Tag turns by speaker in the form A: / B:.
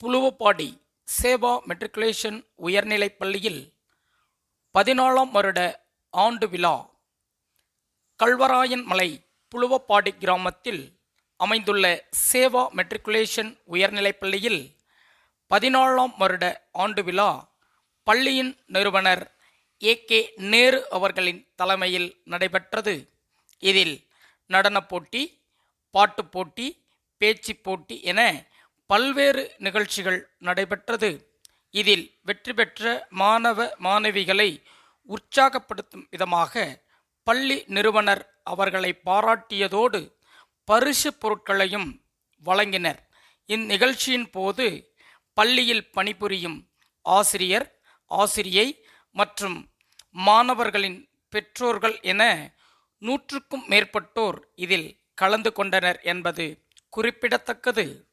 A: புழுவப்பாடி Seva matriculation உயர்நிலைப் பள்ளியில் பதினாலாம் வருட ஆண்டு விழா. கல்வராயன் மலை புழுவப்பாடி கிராமத்தில் அமைந்துள்ள சேவா மெட்ரிகுலேஷன் உயர்நிலைப் பள்ளியில் பதினாலாம் வருட ஆண்டு விழா பள்ளியின் நிறுவனர் ஏ கே நேரு அவர்களின் தலைமையில் நடைபெற்றது. இதில் நடனப் போட்டி பாட்டுப் போட்டி பேச்சு போட்டி என பல்வேறு நிகழ்ச்சிகள் நடைபெற்றது. இதில் வெற்றி பெற்ற மாணவ மாணவிகளை உற்சாகப்படுத்தும் விதமாக பள்ளி நிறுவனர் அவர்களை பாராட்டியதோடு பரிசு பொருட்களையும் வழங்கினர். இந்நிகழ்ச்சியின் போது பள்ளியில் பணிபுரியும் ஆசிரியர் ஆசிரியை மற்றும் மாணவர்களின் பெற்றோர்கள் என நூற்றுக்கும் மேற்பட்டோர் இதில் கலந்து கொண்டனர் என்பது குறிப்பிடத்தக்கது.